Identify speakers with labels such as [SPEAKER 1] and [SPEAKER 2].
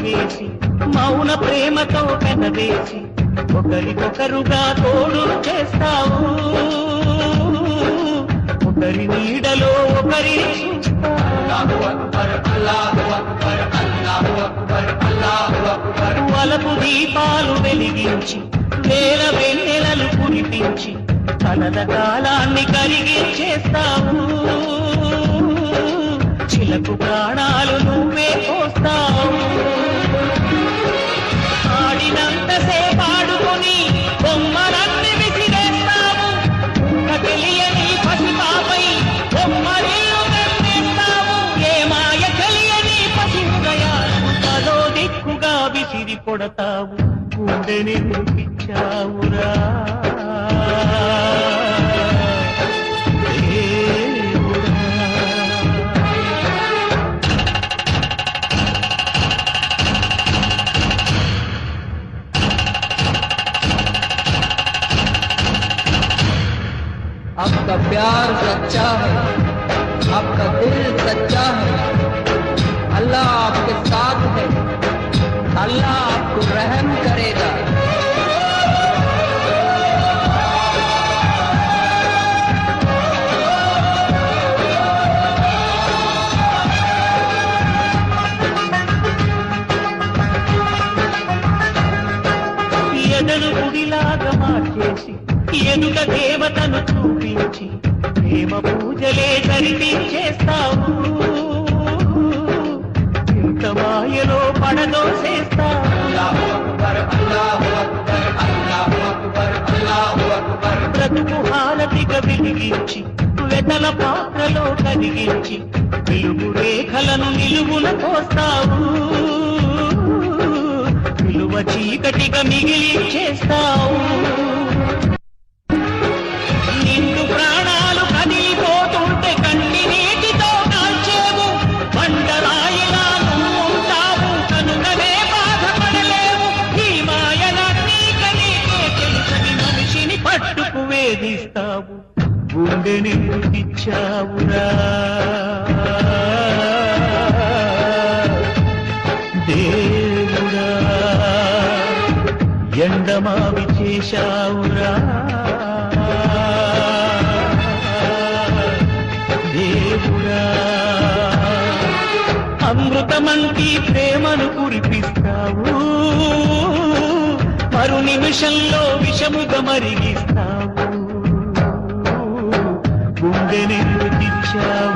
[SPEAKER 1] ముడివేసి మౌన ప్రేమతో పెనవేసి ఒకరికొకరుగా తోడు చేస్తావు. ఒకరి నీడలో ఒకరి వలపు దీపాలు వెలిగించి వేల వెన్నెలలు కురిపించి కలల కాలాన్ని కరిగించేస్తావు చిలకు విసిరి కొడతావు గుండెని పిచ్చావురా
[SPEAKER 2] आपका प्यार सच्चा है आपका दिल सच्चा है
[SPEAKER 1] ఎదను గుడిలాగా మార్చేసి ఎనుక దేవతను చూపించి ప్రేమ పూజలే కనిపించేస్తావు ఇంత మాయలో పడదోసేస్తావు బ్రతుకు హారతిగా వెలిగించి వెతల పాత్రలో కరిగించి వెలుగు రేఖలను నిలువున పోస్తావు. చీకటిగా మిగిలి చేస్తావు. నిన్ను ప్రాణాలు కదిలిపోతుంటే కంటి నీటితో కాల్చేవు. బండరాయిలా నువ్వు ఉంటావు కనుకనే బాధపడలేవు. ఈ మాయలన్నీ కనీకే తెలుసని మనిషిని పట్టుకు వేధిస్తావు. గుండెని ఇచ్చావురా. ఎండమావి చేశావురా దేవుడా. అమృతమంటి ప్రేమను కురిపిస్తావు. మరు నిమిషంలో విషముగా మరిగిస్తావు. గుండె ఇచ్చావు